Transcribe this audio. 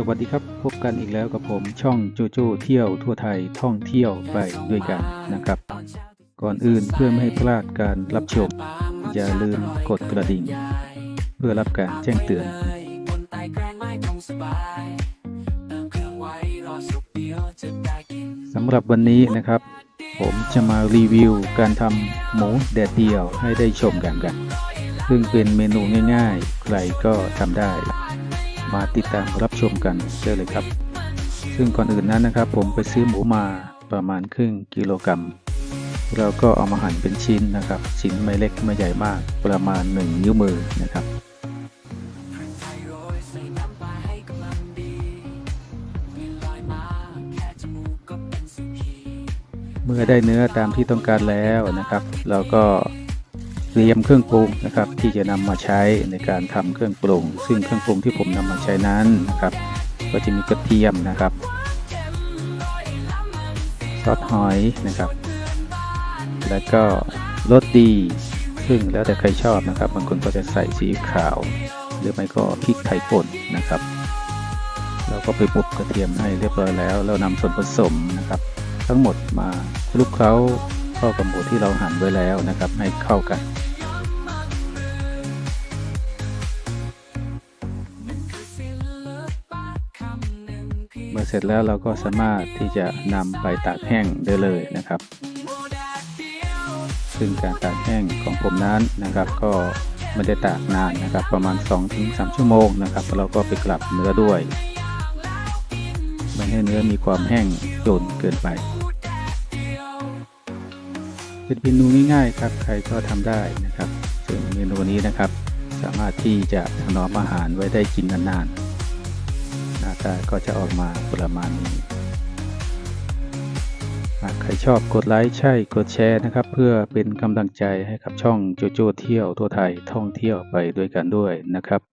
สวัสดีครับ พบกันอีกแล้วกับผมช่องโจโจ้เที่ยวทั่วไทยท่องเที่ยวไปด้วยกันนะครับ ก่อนอื่นเพื่อไม่ให้พลาดการรับชม อย่าลืมกดกระดิ่ง เพื่อรับการแจ้งเตือน สำหรับวันนี้นะครับ ผมจะมารีวิวการทำหมูแดดเดียวให้ได้ชมกันกัน ซึ่งเป็นเมนูง่ายๆ ใครก็ทำได้ มาติดตามรับชมกันได้เลยครับ ซึ่งก่อนอื่นนั้นนะครับ ผมไปซื้อหมูมาประมาณครึ่งกิโลกรัมแล้วก็เอามาหั่นเป็นชิ้นนะครับ ชิ้นไม่เล็กไม่ใหญ่มากประมาณ 1 นิ้วมือนะครับ เมื่อได้เนื้อตามที่ต้องการแล้วนะครับ เราก็ เตรียมเครื่องปรุงนะครับที่จะนำมาใช้ในการทำเครื่องปรุง ซึ่งเครื่องปรุงที่ผมนำมาใช้นั้นนะครับ ก็จะมีกระเทียมนะครับซอสหอยนะครับ แล้วก็รสดี ซึ่งแล้วแต่ใครชอบนะครับ บางคนก็จะใส่สีขาว หรือไม่ก็พริกไทยป่นนะครับ เราก็ไปบุบกระเทียมให้เรียบร้อยแล้ว แล้วนำส่วนผสมนะครับ ทั้งหมดมาคลุกเคล้า เข้ากับหมูที่เราหั่นไว้แล้วนะครับให้เข้ากันเมื่อเสร็จแล้วเราก็สามารถที่จะนำไปตากแห้งได้เลยนะครับ ซึ่งการตากแห้งของผมนั้นนะครับ ก็ไม่ได้ตากนานนะครับ ประมาณ 2-3 ชั่วโมงนะครับเราก็ไปกลับเนื้อด้วย ไม่ให้เนื้อมีความแห้งจนเกินไป เป็นเมนูง่ายๆครับ ใครก็ทำได้นะครับซึ่งเมนูนี้นะครับ สามารถที่จะถนอมอาหารไว้ได้กินนานๆหน้าตาก็จะออกมาประมาณนี้หากใครชอบกดไลค์ใช่กดแชร์นะครับ เพื่อเป็นกำลังใจให้กับช่องโจโจเที่ยวทั่วไทยท่องเที่ยวไปด้วยกันด้วยนะครับ